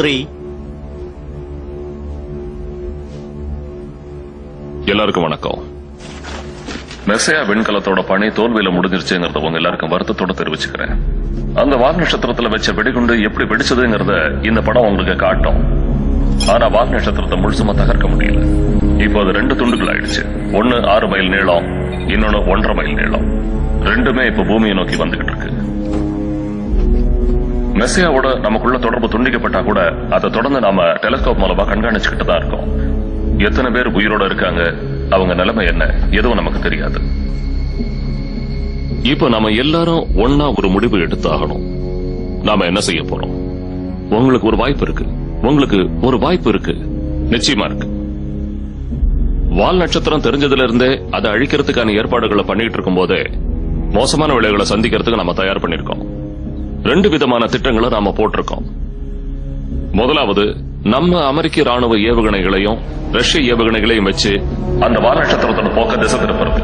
Three எல்லாருக்கும் வணக்கம். Messiah விண்கலத்தோட பணி தோல்வியில முடிஞ்சிருச்சுங்கிறத உங்க எல்லாருக்கும் வருத்தத்தோட தெரிவிச்சுக்கிறேன். அந்த வால் நட்சத்திரத்துல வச்ச வெடிகுண்டு எப்படி வெடிச்சதுங்கிறத இந்த படம் உங்களுக்கு காட்டும். ஆனா வால் நட்சத்திரத்தை முழுசுமா தகர்க்க முடியல. இப்போ அது ரெண்டு துண்டுகள் ஆயிடுச்சு. ஒன்னு ஆறு மைல் நீளம் இன்னொன்னு ஒன்றரை மைல் நீளம். ரெண்டுமே இப்ப பூமியை நோக்கி வந்துகிட்டு இருக்கு. மெஸ்ஸியாவோட நமக்குள்ள தொடர்பு துண்டிக்கப்பட்டா கூட அதை தொடர்ந்து நாம டெலிஸ்கோப் மூலமா கண்காணிச்சுக்கிட்டு தான் இருக்கோம். எத்தனை பேர் உயிரோட இருக்காங்க அவங்க நிலைமை என்ன எதுவும் நமக்கு தெரியாது. இப்ப நாம எல்லாரும் ஒன்னா ஒரு முடிவு எடுத்தாகணும். நாம என்ன செய்ய போறோம்? உங்களுக்கு ஒரு வாய்ப்பு இருக்கு. உங்களுக்கு ஒரு வாய்ப்பு இருக்கு. நிச்சயமா இருக்கு. வால் நட்சத்திரம் தெரிஞ்சதுல இருந்தே அதை அழிக்கிறதுக்கான ஏற்பாடுகளை பண்ணிட்டு இருக்கும் போதே மோசமான விளைவுகளை சந்திக்கிறதுக்கு நம்ம தயார் பண்ணிருக்கோம் ரெண்டு விதமான திட்டங்களை நாம போட்டிருக்கோம். முதலாவது நம்ம அமெரிக்க ராணுவ ஏவுகணைகளையும் ரஷ்ய ஏவுகணைகளையும் வச்சு அந்த வால் நட்சத்திரத்தோட போக்க திசை திருப்புறது.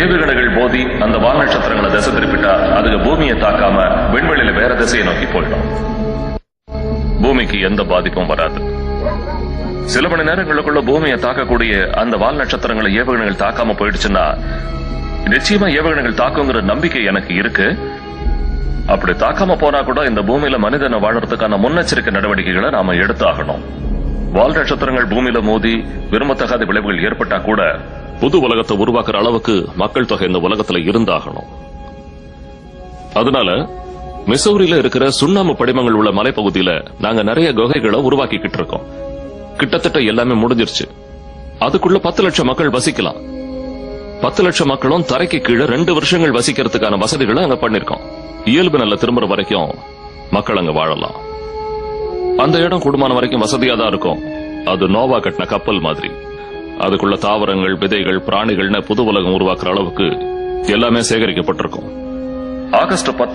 ஏவுகணைகள் போதி அந்த வால் நட்சத்திரங்களை திசை திருப்பிட்டா அதுக்கு பூமியை தாக்காம விண்வெளியில வேற திசையை நோக்கி போயிடும். பூமிக்கு எந்த பாதிப்பும் வராது. சில மணி நேரங்களுக்குள்ள பூமியை தாக்கக்கூடிய அந்த வால் நட்சத்திரங்களை ஏவுகணைகள் தாக்காம போயிடுச்சுன்னா நிச்சயமா ஏவுகணைகள் தாக்குங்கிற நம்பிக்கை எனக்கு இருக்கு. அப்படி தாக்காம போனா கூட இந்த பூமியில மனிதனை வாழறதுக்கான முன்னெச்சரிக்கை நடவடிக்கைகளை நாம எடுத்தாகணும். வால் நட்சத்திரங்கள் பூமியில மோதி விரும்பத்தகாத விளைவுகள் ஏற்பட்டா கூட புது உலகத்தை உருவாக்குற அளவுக்கு மக்கள் தொகை இந்த உலகத்துல இருந்தாகணும். அதனால மிசௌரியில இருக்கிற சுண்ணாம்பு படிமங்கள் உள்ள மலைப்பகுதியில நாங்க நிறைய குகைகளை உருவாக்கிக்கிட்டு இருக்கோம். கிட்டத்தட்ட எல்லாமே முடிஞ்சிருச்சு. அதுக்குள்ள பத்து லட்சம் மக்கள் வசிக்கலாம். பத்து லட்சம் மக்களும் தரைக்கு கீழே ரெண்டு வருஷங்கள் வசிக்கிறதுக்கான வசதிகளை அங்க பண்ணிருக்கோம். இயல்பு நல்ல திரும்புற வரைக்கும் மக்கள் அங்க வாழலாம். அந்த இடம் கூடுமான வரைக்கும் வசதியா தான் இருக்கும். அது நோவா கட்டின கப்பல் மாதிரி. அதுக்குள்ள தாவரங்கள் விதைகள் பிராணிகள்னு புது உலகம் உருவாக்குற அளவுக்கு எல்லாமே சேகரிக்கப்பட்டிருக்கும். ஆகஸ்ட் பத்தாம்